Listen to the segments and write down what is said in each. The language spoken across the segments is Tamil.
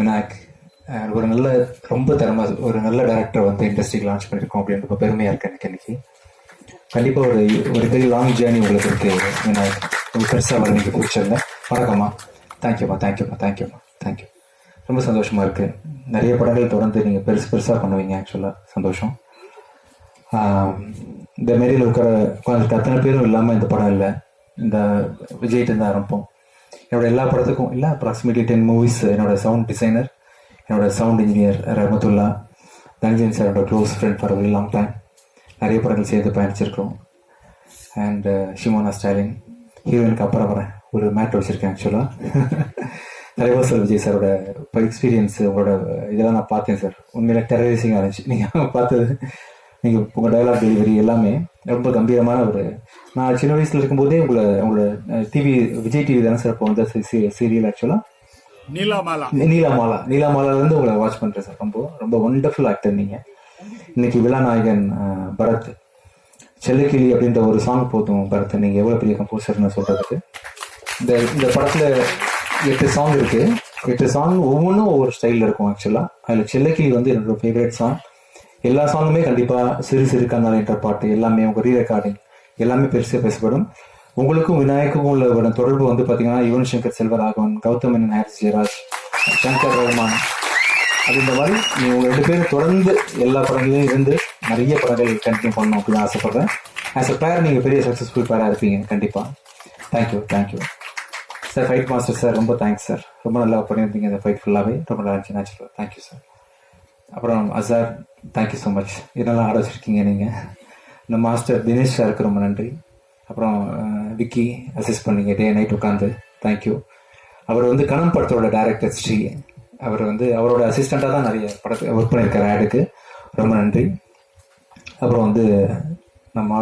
விநாயக் ஒரு நல்ல ரொம்ப தரமாக ஒரு நல்ல டேரக்டர் வந்து இண்டஸ்ட்ரிக்கு லான்ச் பண்ணியிருக்கோம் அப்படின்னு ரொம்ப பெருமையாக இருக்கு எனக்கு இன்னைக்கு. கண்டிப்பாக ஒரு ஒரு பெரிய லாங் ஜேர்னி உங்களுக்கு இருக்கு விநாயக் ரொம்ப பெருசாக வரணுங்க ஃபியூச்சரில் வணக்கம்மா. தேங்க்யூம்மா தேங்க்யூம்மா தேங்க்யூம்மா தேங்க்யூ ரொம்ப சந்தோஷமாக இருக்குது நிறைய படங்கள் தொடர்ந்து நீங்கள் பெருசு பெருசாக பண்ணுவீங்க ஆக்சுவலாக சந்தோஷம். இந்த மாரியில் இருக்கிற அத்தனை பேரும் இல்லாமல் இந்த படம் இல்லை. இந்த விஜய்கிட்ட இருந்து ஆரம்பிப்போம் என்னோட எல்லா படத்துக்கும் இல்லை அப்ராக்சிமேட்லி டென் மூவிஸ் என்னோட சவுண்ட் டிசைனர் என்னோட சவுண்ட் இன்ஜினியர் ரஹமத்துல்லா தனஞ்சன் சாரோட close friend for very long time நிறைய படங்கள் சேர்ந்து பயணிச்சிருக்கோம் அண்ட் ஷிமோனா uh, ஸ்டாலின் ஹீரோயினுக்கு அப்புறம் வரேன் ஒரு மேட் வச்சுருக்கேன் ஆக்சுவலாக தலைவாசல் விஜய் சாரோட இப்போ எக்ஸ்பீரியன்ஸ் உங்களோட இதெல்லாம் நான் பார்த்தேன் சார் உண்மையில டெரரிசிங்காக இருந்துச்சு. நீங்கள் பார்த்தது நீங்கள் உங்கள் டயலாக் டெலிவரி எல்லாமே ரொம்ப கம்பீரமான ஒரு நான் சின்ன வயசில் இருக்கும்போதே உங்களை உங்களோட டிவி விஜய் டிவி தானே சார் இப்போ வந்து சீரியல் ஆக்சுவலாக நீலாமாலா நீலாமாலா நீலாமாலால இருந்து உங்களை வாட்ச் பண்றேன் சார் ரொம்ப ரொம்ப ஒண்டர்ஃபுல் ஆக்டர் நீங்க. இன்னைக்கு விழாநாயகன் பரத். செல்லக்கிளி அப்படின்ற ஒரு சாங் போதும் பரத். நீங்க எவ்வளவு பெரிய கம்போசர்னு சொல்றதுக்கு. இந்த இந்த படத்துல எட்டு சாங் இருக்கு. எட்டு சாங் ஒவ்வொன்றும் ஒவ்வொரு ஸ்டைலில் இருக்கும் ஆக்சுவலா அதுல செல்லக்கிளி வந்து என்னோட ஃபேவரட் சாங் எல்லா சாங்குமே கண்டிப்பாக சிறு சிறு கண்ணால் பாட்டு எல்லாமே உங்கள் ரீ ரெக்கார்டிங் எல்லாமே பெருசாக பேசப்படும். உங்களுக்கும் விநாயகருக்கும் உள்ள தொடர்பு வந்து பார்த்தீங்கன்னா யுவன் சங்கர் செல்வராகவன் கௌதமன் ஹாரிஸ் ஜெயராஜ் சங்கர் ரஹ்மான் அது இந்த மாதிரி நீங்கள் ரெண்டு பேரும் தொடர்ந்து எல்லா படங்களையும் இருந்து நிறைய படங்கள் கண்டினியூ பண்ணணும் அப்படின்னு ஆசைப்பட்றேன். ஆஸ் அ பேர் நீங்கள் பெரிய சக்ஸஸ்ஃபுல் பேராக இருப்பீங்க கண்டிப்பாக thank you thank you sir fight master sir ரொம்ப தேங்க்ஸ் சார் ரொம்ப நல்லா பண்ணியிருந்தீங்க இந்த ஃபைட் ஃபுல்லாகவே ரொம்ப நல்லா இருந்துச்சு நேச்சுரல் தேங்க்யூ சார் அப்புறம் அசார் தேங்க்யூ ஸோ மச் இதெல்லாம் ஆட வச்சிருக்கீங்க நீங்கள் இந்த மாஸ்டர் தினேஷ் சாருக்கு ரொம்ப நன்றி. அப்புறம் விக்கி அசிஸ்ட் பண்ணீங்க. டே நைட் உட்காந்து தேங்க்யூ அவர் வந்து கணம் படத்தோட டேரக்டர் ஸ்ரீ. அவர் வந்து அவரோட அசிஸ்டண்ட்டாக தான் நிறைய படத்தை ஒர்க் பண்ணியிருக்காரு ஆடுக்கு ரொம்ப நன்றி. அப்புறம் வந்து நம்ம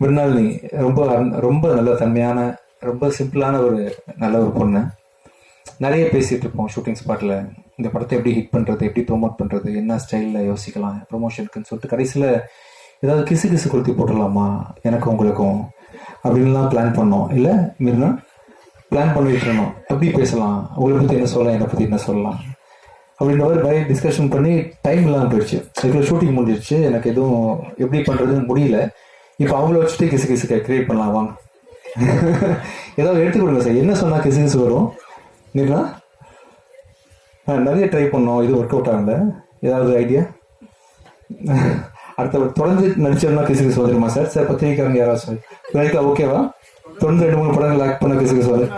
மிருநாள் நீ ரொம்ப ரொம்ப நல்ல தன்மையான ரொம்ப சிம்பிளான ஒரு நல்ல ஒரு பொண்ணு. நிறைய பேசிகிட்டு இருப்போம் ஷூட்டிங் ஸ்பாட்டில் இந்த படத்தை எப்படி ஹிட் பண்ணுறது எப்படி ப்ரொமோட் பண்ணுறது என்ன ஸ்டைலில் யோசிக்கலாம் ப்ரொமோஷனுக்குன்னு சொல்லிட்டு கடைசியில் ஏதாவது கிசு கிசு கொளுத்தி போட்டுடலாமா? எனக்கும் உங்களுக்கும் அப்படின்லாம் பிளான் பண்ணோம். இல்லை மீறினா பிளான் பண்ணிட்டு இருந்தோம். எப்படி பேசலாம்? உங்களை பற்றி என்ன சொல்லலாம்? என்னை பற்றி என்ன சொல்லலாம்? அப்படின்ற மாதிரி நிறைய டிஸ்கஷன் பண்ணி டைம் இல்லாமல் போயிடுச்சு. அதுக்குள்ள ஷூட்டிங் முடிஞ்சிருச்சு. எனக்கு எதுவும் எப்படி பண்ணுறதுன்னு முடியல. இப்போ அவங்கள வச்சுட்டு கிசு கிசு கிரியேட் பண்ணலாம்? வாங்க ஏதாவது எடுத்துக்கொடுங்க சார் என்ன சொன்னால் கிசு கிசு வரும்? நீங்களா நிறைய ட்ரை பண்ணோம். இது ஒர்க் அவுட் ஆகல. ஏதாவது ஐடியா அடுத்த தொடர்ந்து நடிச்சோம்னா கிசு கிசு வந்துருமா சார்? சார் பத்திரிக்காரங்க யாராவது ரைட்டா ஓகேவா தொடர்ந்து ரெண்டு மூணு படங்கள் ஆக்ட் பண்ண கிசு கிசு வந்து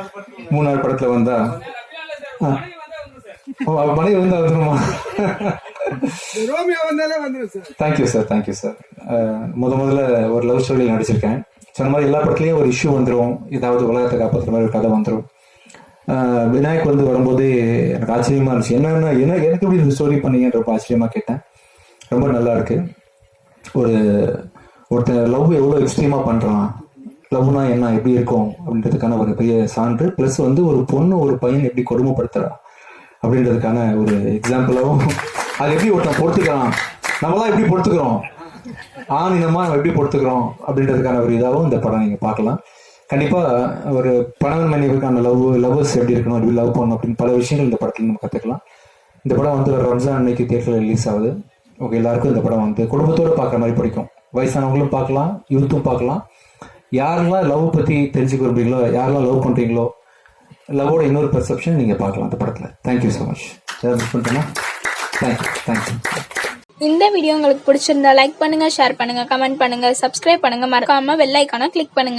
மூணு நாலு படத்தில் வந்தா. மனைவி வந்து வந்துருமா? Thank you sir. தேங்க்யூ சார் முத முதல்ல ஒரு லவ் ஸ்டோரியில் நடிச்சிருக்கேன். சொன்ன மாதிரி எல்லா படத்துலையும் ஒரு இஷ்யூ வந்துடும் ஏதாவது உலகத்தை காப்பாற்றுற மாதிரி ஒரு கதை வந்துடும் விநாயக் வந்து வரும்போது எனக்கு ஆச்சரியமா இருந்துச்சு. என்னன்னா என்ன எனக்கு எப்படி இந்த ஸ்டோரி பண்ணீங்கன்ற ரொம்ப ஆச்சரியமா கேட்டேன். ரொம்ப நல்லா இருக்கு. ஒரு ஒருத்தன் லவ் எவ்வளோ எக்ஸ்ட்ரீமா பண்றான். லவ்னா என்ன எப்படி இருக்கும் அப்படின்றதுக்கான ஒரு பெரிய சான்று. ப்ளஸ் வந்து ஒரு பொண்ணு ஒரு பையன் எப்படி கொடுமைப்படுத்துறா அப்படின்றதுக்கான ஒரு எக்ஸாம்பிளாகவும் அது எப்படி ஒருத்தன் பொறுத்துக்கிறான்? நம்மளாம் எப்படி பொறுத்துக்கிறோம்? ஆண் இனமா நம்ம எப்படி பொறுத்துக்கிறோம்? அப்படின்றதுக்கான ஒரு இதாகவும் இந்த படம் நீங்க பார்க்கலாம். கண்டிப்பாக ஒரு பணவன் மனைவிக்கான லவ் லவ்வர்ஸ் எப்படி இருக்கணும் எப்படி லவ் பண்ணணும் அப்படின்னு பல விஷயங்கள் இந்த படத்தில் நம்ம கத்துக்கலாம். இந்த படம் வந்து ரம்ஜான் அன்னைக்கு தேட்டரில் ரிலீஸ் ஆகுது. ஓகே எல்லாருக்கும் இந்த படம் வந்து குடும்பத்தோடு பார்க்குற மாதிரி பிடிக்கும். வயசானவங்களும் பார்க்கலாம் யூத்தும் பார்க்கலாம். யாரெல்லாம் லவ் பற்றி தெரிஞ்சுக்க விரும்புறீங்களோ யாரெல்லாம் லவ் பண்ணுறீங்களோ லவ்வோட இன்னொரு பெர்செப்ஷன் நீங்கள் பார்க்கலாம் அந்த படத்தில். தேங்க்யூ ஸோ மச் ஏதாவது மிஸ் பண்ணிட்டேன்னா தேங்க்யூ தேங்க்யூ இந்த வீடியோ உங்களுக்கு பிடிச்சிருந்தா லைக் பண்ணுங்க ஷேர் பண்ணுங்க கமெண்ட் பண்ணுங்க சப்ஸ்கிரைப் பண்ணுங்க. மறக்காம வெள்ளைக்கான கிளிக் பண்ணுங்க.